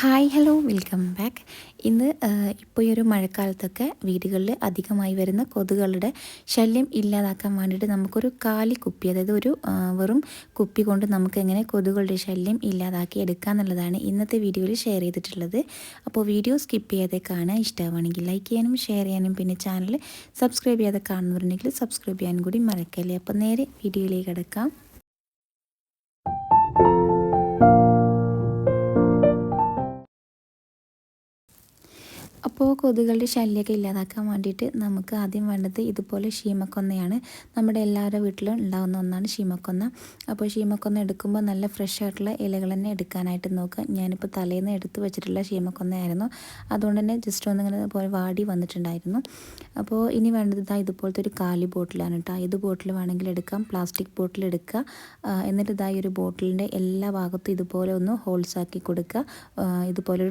Hi hello welcome back ഇന്ന് ഇപ്പോൾ ഈ ഒരു മഴക്കാലത്തൊക്കെ വീടുകളിൽ അധികമായി വരുന്ന കൊതുകളുടെ ശല്യം ഇല്ലാതാക്കാൻ വേണ്ടിയിട്ട് നമുക്കൊരു കാലി കുപ്പി അതായത് ഒരു വെറും കുപ്പി കൊണ്ട് നമുക്ക് എങ്ങനെ കൊതുകളുടെ ശല്യം ഇല്ലാതാക്കി എടുക്കുക എന്നുള്ളതാണ് ഇന്നത്തെ വീഡിയോയിൽ ഷെയർ ചെയ്തിട്ടുള്ളത്. അപ്പോൾ വീഡിയോ സ്കിപ്പ് ചെയ്യാതെ കാണാൻ ഇഷ്ടമാണെങ്കിൽ ലൈക്ക് ചെയ്യാനും ഷെയർ ചെയ്യാനും പിന്നെ ചാനൽ സബ്സ്ക്രൈബ് ചെയ്യാതെ കാണുന്നവരുണ്ടെങ്കിൽ സബ്സ്ക്രൈബ് ചെയ്യാനും കൂടി മറക്കല്ലേ. അപ്പോൾ നേരെ വീഡിയോയിലേക്ക് കിടക്കാം. അപ്പോൾ കൊതുകളുടെ ശല്യമൊക്കെ ഇല്ലാതാക്കാൻ വേണ്ടിയിട്ട് നമുക്ക് ആദ്യം വേണ്ടത് ഇതുപോലെ ഷീമക്കൊന്നയാണ് നമ്മുടെ എല്ലാവരുടെ വീട്ടിലും ഉണ്ടാകുന്ന ഒന്നാണ് ഷീമക്കൊന്ന അപ്പോൾ ഷീമക്കൊന്ന എടുക്കുമ്പോൾ നല്ല ഫ്രഷ് ആയിട്ടുള്ള ഇലകൾ തന്നെ എടുക്കാനായിട്ട് നോക്കുക. ഞാനിപ്പോൾ തലേന്ന് എടുത്ത് വെച്ചിട്ടുള്ള ഷീമക്കൊന്നയായിരുന്നു അതുകൊണ്ട് തന്നെ ജസ്റ്റ് ഒന്ന് ഇങ്ങനെ പോലെ വാടി വന്നിട്ടുണ്ടായിരുന്നു. അപ്പോൾ ഇനി വേണ്ടത് ഇതാ ഇതുപോലത്തെ ഒരു കാലി ബോട്ടിലാണ് കേട്ടോ. ഇത് ബോട്ടിൽ വേണമെങ്കിൽ എടുക്കാം. പ്ലാസ്റ്റിക് ബോട്ടിൽ എടുക്കുക. എന്നിട്ട് ഇതായി ഒരു ബോട്ടിലിന്റെ എല്ലാ ഭാഗത്തും ഇതുപോലെ ഒന്ന് ഹോൾസാക്കി കൊടുക്കുക. ഇതുപോലെ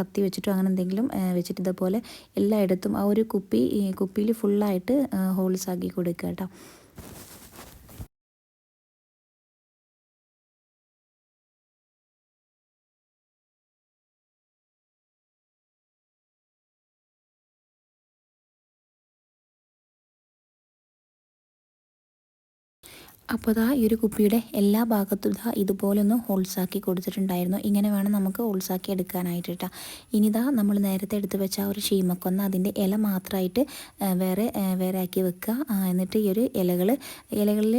കത്തി വെച്ചിട്ടോ അങ്ങനെ എന്തെങ്കിലും വെച്ചിട്ട് ഇതുപോലെ എല്ലായിടത്തും ആ ഒരു കുപ്പി കുപ്പിയിൽ ഫുള്ളായിട്ട് ഹോൾസ് ആക്കി കൊടുക്കുക കേട്ടോ. അപ്പോൾ ഇതാ ഈ ഒരു കുപ്പിയുടെ എല്ലാ ഭാഗത്തും ഇതാ ഇതുപോലെ ഒന്ന് ഹോൾസാക്കി കൊടുത്തിട്ടുണ്ടായിരുന്നു. ഇങ്ങനെ വേണം നമുക്ക് ഹോൾസാക്കി എടുക്കാനായിട്ട് കേട്ടോ ഇനിതാ നമ്മൾ നേരത്തെ എടുത്തു വെച്ച ആ ഒരു ഷീമക്കൊന്ന് അതിന്റെ ഇല മാത്രമായിട്ട് വേറെ വേറെ ആക്കി വെക്കുക. എന്നിട്ട് ഈ ഒരു ഇലകൾ ഇലകളിൽ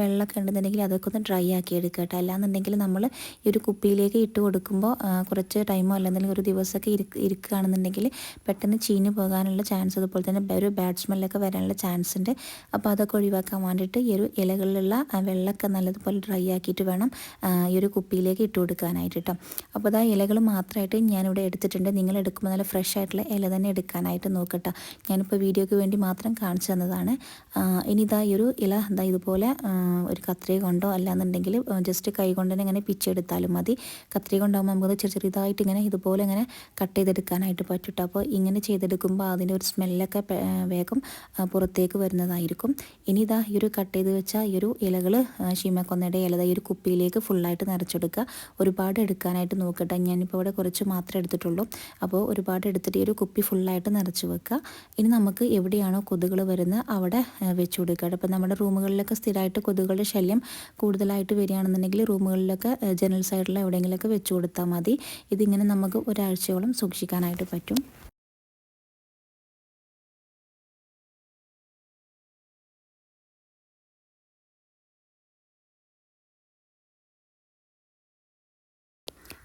വെള്ളമൊക്കെ ഉണ്ടെന്നുണ്ടെങ്കിൽ അതൊക്കെ ഒന്ന് ഡ്രൈ ആക്കി എടുക്കുക കേട്ടോ അല്ലാന്നുണ്ടെങ്കിൽ നമ്മൾ ഈ ഒരു കുപ്പിയിലേക്ക് ഇട്ട് കൊടുക്കുമ്പോൾ കുറച്ച് ടൈമോ അല്ലെന്നുണ്ടെങ്കിൽ ഒരു ദിവസമൊക്കെ ഇരിക്കുകയാണെന്നുണ്ടെങ്കിൽ പെട്ടെന്ന് ചീഞ്ഞ് പോകാനുള്ള ചാൻസ് അതുപോലെ തന്നെ ഒരു ബാഡ് സ്മെല്ലൊക്കെ വരാനുള്ള ചാൻസ് ഉണ്ട്. അപ്പോൾ അതൊക്കെ ഒഴിവാക്കാൻ വേണ്ടിയിട്ട് ഈ ഒരു ഇല ഇലകളിലുള്ള വെള്ളമൊക്കെ നല്ലതുപോലെ ഡ്രൈ ആക്കിയിട്ട് വേണം ഈ ഒരു കുപ്പിയിലേക്ക് ഇട്ട് കൊടുക്കാനായിട്ട് കേട്ടോ അപ്പോൾ അതാ ഇലകൾ മാത്രമായിട്ട് ഞാനിവിടെ എടുത്തിട്ടുണ്ട്. നിങ്ങൾ എടുക്കുമ്പോൾ നല്ല ഫ്രഷ് ആയിട്ടുള്ള ഇല തന്നെ എടുക്കാനായിട്ട് നോക്കട്ടെ ഞാനിപ്പോൾ വീഡിയോയ്ക്ക് വേണ്ടി മാത്രം കാണിച്ചു തന്നതാണ്. ഇനി ഇതാ ഈ ഒരു ഇല എന്താ ഇതുപോലെ ഒരു കത്രിക കൊണ്ടോ അല്ലാന്നുണ്ടെങ്കിൽ ജസ്റ്റ് കൈ കൊണ്ട് തന്നെ ഇങ്ങനെ പിച്ചെടുത്താലും മതി. കത്രിക കൊണ്ടാകുമ്പോൾ നമുക്ക് ചെറിയ ചെറുതായിട്ട് ഇങ്ങനെ ഇതുപോലെ ഇങ്ങനെ കട്ട് ചെയ്തെടുക്കാനായിട്ട് പറ്റും അപ്പോൾ ഇങ്ങനെ ചെയ്തെടുക്കുമ്പോൾ അതിന്റെ ഒരു സ്മെല്ലൊക്കെ വേഗം പുറത്തേക്ക് വരുന്നതായിരിക്കും. ഇനി ഇതാ ഈ ഒരു കട്ട് ചെയ്ത് വെച്ച ഈ ഒരു ഇലകൾ ശീമക്കൊന്നയുടെ ഇല ഈ ഒരു കുപ്പിയിലേക്ക് ഫുള്ളായിട്ട് നിറച്ചെടുക്കുക. ഒരുപാട് എടുക്കാനായിട്ട് നോക്കട്ടെ. ഞാനിപ്പോൾ ഇവിടെ കുറച്ച് മാത്രമേ എടുത്തിട്ടുള്ളൂ. അപ്പോൾ ഒരുപാട് എടുത്തിട്ട് ഈ ഒരു കുപ്പി ഫുള്ളായിട്ട് നിറച്ച് വെക്കുക. ഇനി നമുക്ക് എവിടെയാണോ കൊതുകൾ വരുന്നത് അവിടെ വെച്ച് കൊടുക്കുക അപ്പോൾ നമ്മുടെ റൂമുകളിലൊക്കെ സ്ഥിരമായിട്ട് കൊതുകളുടെ ശല്യം കൂടുതലായിട്ട് വരികയാണെന്നുണ്ടെങ്കിൽ റൂമുകളിലൊക്കെ ജനൽ സൈഡിൽ എവിടെയെങ്കിലുമൊക്കെ വെച്ച് കൊടുത്താൽ മതി. ഇതിങ്ങനെ നമുക്ക് ഒരാഴ്ചയോളം സൂക്ഷിക്കാനായിട്ട് പറ്റും.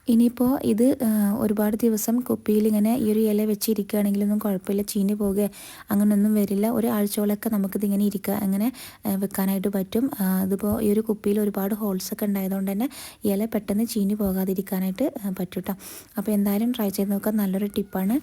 ഇനിയിപ്പോൾ ഇത് ഒരുപാട് ദിവസം കുപ്പിയിൽ ഇങ്ങനെ ഈ ഒരു ഇല വെച്ചിരിക്കുകയാണെങ്കിലൊന്നും കുഴപ്പമില്ല ചീഞ്ഞ് പോകുക അങ്ങനെയൊന്നും വരില്ല. ഒരു ആഴ്ചകളൊക്കെ നമുക്കിതിങ്ങനെ ഇരിക്കുക അങ്ങനെ വെക്കാനായിട്ട് പറ്റും. ഇതിപ്പോൾ ഈ ഒരു കുപ്പിയിൽ ഒരുപാട് ഹോൾസൊക്കെ ഉണ്ടായതുകൊണ്ട് തന്നെ ഇല പെട്ടെന്ന് ചീഞ്ഞ് പോകാതിരിക്കാനായിട്ട് പറ്റും കേട്ടോ അപ്പോൾ എന്തായാലും ട്രൈ ചെയ്ത് നോക്കാം. നല്ലൊരു ടിപ്പാണ്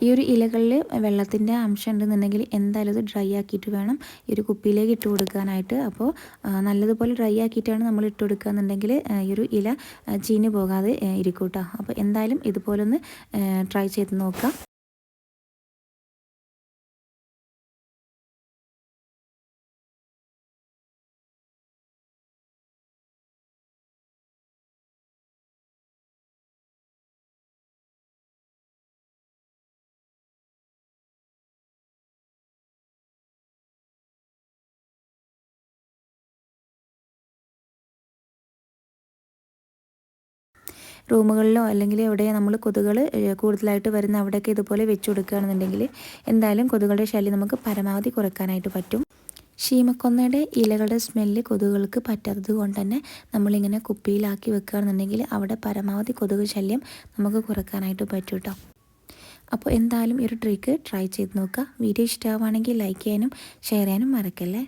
ഈ ഒരു ഇലകളിൽ വെള്ളത്തിന്റെ അംശം ഉണ്ടെന്നുണ്ടെങ്കിൽ എന്തായാലും ഇത് ഡ്രൈ ആക്കിയിട്ട് വേണം ഈ ഒരു കുപ്പിയിലേക്ക് ഇട്ട് കൊടുക്കാനായിട്ട്. അപ്പോൾ നല്ലതുപോലെ ഡ്രൈ ആക്കിയിട്ടാണ് നമ്മൾ ഇട്ട് കൊടുക്കുക എന്നുണ്ടെങ്കിൽ ഈ ഒരു ഇല ചീഞ്ഞ് പോകാതെ ഇരിക്കൂട്ടോ കേട്ടോ അപ്പോൾ എന്തായാലും ഇതുപോലൊന്ന് ട്രൈ ചെയ്ത് നോക്കാം. റൂമുകളിലോ അല്ലെങ്കിൽ എവിടെ നമ്മൾ കൊതുകൾ കൂടുതലായിട്ട് വരുന്ന അവിടെയൊക്കെ ഇതുപോലെ വെച്ച് കൊടുക്കുകയാണെന്നുണ്ടെങ്കിൽ എന്തായാലും കൊതുകളുടെ ശല്യം നമുക്ക് പരമാവധി കുറയ്ക്കാനായിട്ട് പറ്റും. ശീമക്കൊന്നയുടെ ഇലകളുടെ സ്മെല്ല് കൊതുകൾക്ക് പറ്റാത്തത് കൊണ്ട് തന്നെ നമ്മളിങ്ങനെ കുപ്പിയിലാക്കി വെക്കുകയാണെന്നുണ്ടെങ്കിൽ അവിടെ പരമാവധി കൊതുക് ശല്യം നമുക്ക് കുറയ്ക്കാനായിട്ട് പറ്റും കേട്ടോ അപ്പോൾ എന്തായാലും ഈ ഒരു ട്രിക്ക് ട്രൈ ചെയ്ത് നോക്കുക. വീഡിയോ ഇഷ്ടമാവുകയാണെങ്കിൽ ലൈക്ക് ചെയ്യാനും ഷെയർ ചെയ്യാനും മറക്കല്ലേ?